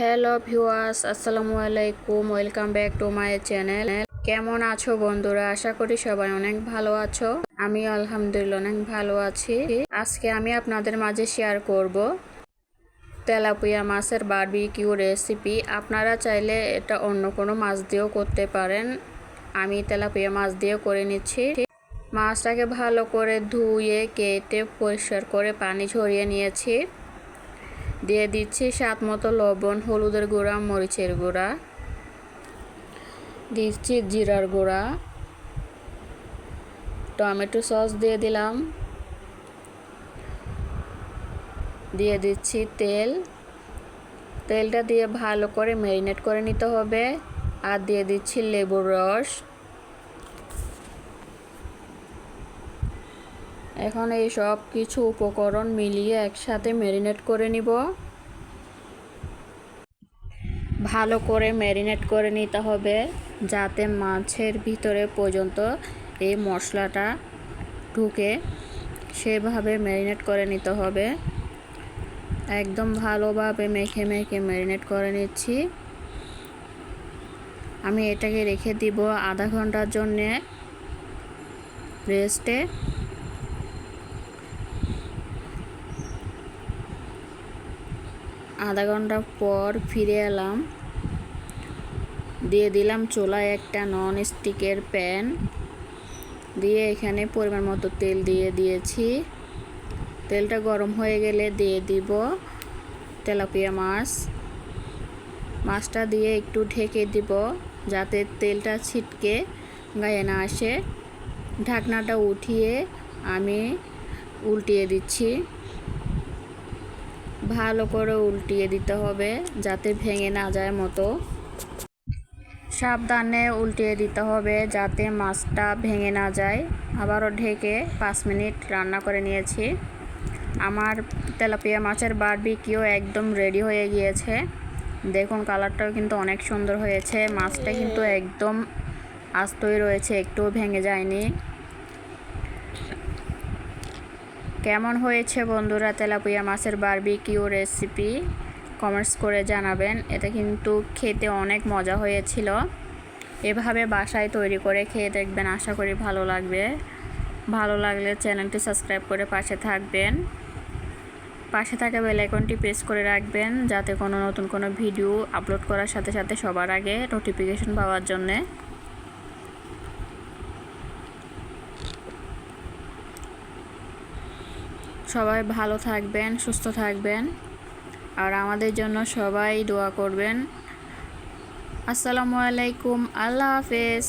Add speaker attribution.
Speaker 1: Hello viewers, আসসালামু আলাইকুম, welcome back to my channel. কেমন আছো বন্ধুরা? আশা করি সবাই অনেক ভালো আছো। আমি আলহামদুলিল্লাহ অনেক ভালো আছি। আজকে আমি আপনাদের মাঝে শেয়ার করব তেলাপিয়া মাছের বারবিকিউ রেসিপি আপনারা চাইলে এটা অন্য কোনো মাছ দিয়েও করতে পারেন। আমি তেলাপিয়া মাছ দিয়েও করে নিচ্ছি। মাছটাকে ভালো করে ধুয়ে, কেটে, পরিষ্কার করে পানি ঝরিয়ে নিয়েছি। দিয়ে দিচ্ছি স্বাদ মতো লবণ, হলুদের গুঁড়া, মরিচের গুঁড়া। দিচ্ছি জিরার গুঁড়া। টমেটো সস দিয়ে দিলাম। দিয়ে দিচ্ছি তেল। তেলটা দিয়ে ভালো করে ম্যারিনেট করে নিতে হবে। আর দিয়ে দিচ্ছি লেবুর রস। এখন এই সব কিছু উপকরণ মিলিয়ে একসাথে ম্যারিনেট করে নিব। ভালো করে ম্যারিনেট করে নিতে হবে যাতে মাছের ভিতরে পর্যন্ত এই মশলাটা ঢুকে। সেভাবে ম্যারিনেট করে নিতে হবে। একদম ভালোভাবে মেখে মেখে ম্যারিনেট করে নিচ্ছি। আমি এটাকে রেখে দিব আধা ঘণ্টার জন্যে রেস্টে আধা ঘণ্টা পর ফিরে এলাম। দিয়ে দিলাম চুলায় একটা নন স্টিকের প্যান। দিয়ে এখানে পরিমাণ মতো তেল দিয়ে দিয়েছি। তেলটা গরম হয়ে গেলে দিয়ে দিব তেলাপিয়া মাছ। মাছটা দিয়ে একটু ঢেকে দিব যাতে তেলটা ছিটকে গায়ে না আসে। ঢাকনাটা উঠিয়ে আমি উল্টিয়ে দিচ্ছি। ভালো করে উল্টিয়ে দিতে হবে যাতে ভেঙে না যায় মতো। সাবধানে উল্টিয়ে দিতে হবে যাতে মাছটা ভেঙে না যায়। আবারও ঢেকে পাঁচ মিনিট রান্না করে নিয়েছি। আমার তেলাপিয়া মাছের বারবিকিও একদম রেডি হয়ে গিয়েছে। দেখুন কালারটাও কিন্তু অনেক সুন্দর হয়েছে। মাছটা কিন্তু একদম আস্তই রয়েছে, একটুও ভেঙে যায়নি। কেমন হয়েছে বন্ধুরা তেলাপিয়া মাছের বারবিকিউ রেসিপি কমেন্টস করে জানাবেন। এটা কিন্তু খেতে অনেক মজা হয়েছিল। এভাবে বাসায় তৈরি করে খেয়ে দেখবেন, আশা করি ভালো লাগবে। ভালো লাগলে চ্যানেলটি সাবস্ক্রাইব করে পাশে থাকবেন। পাশে থাকা বেলাইকনটি প্রেস করে রাখবেন, যাতে কোনো নতুন কোনো ভিডিও আপলোড করার সাথে সাথে সবার আগে নোটিফিকেশন পাওয়ার জন্যে। সবাই ভালো থাকবেন, সুস্থ থাকবেন। আর আমাদের জন্য সবাই দোয়া করবেন। আসসালামু আলাইকুম, আল্লাহ হাফেজ।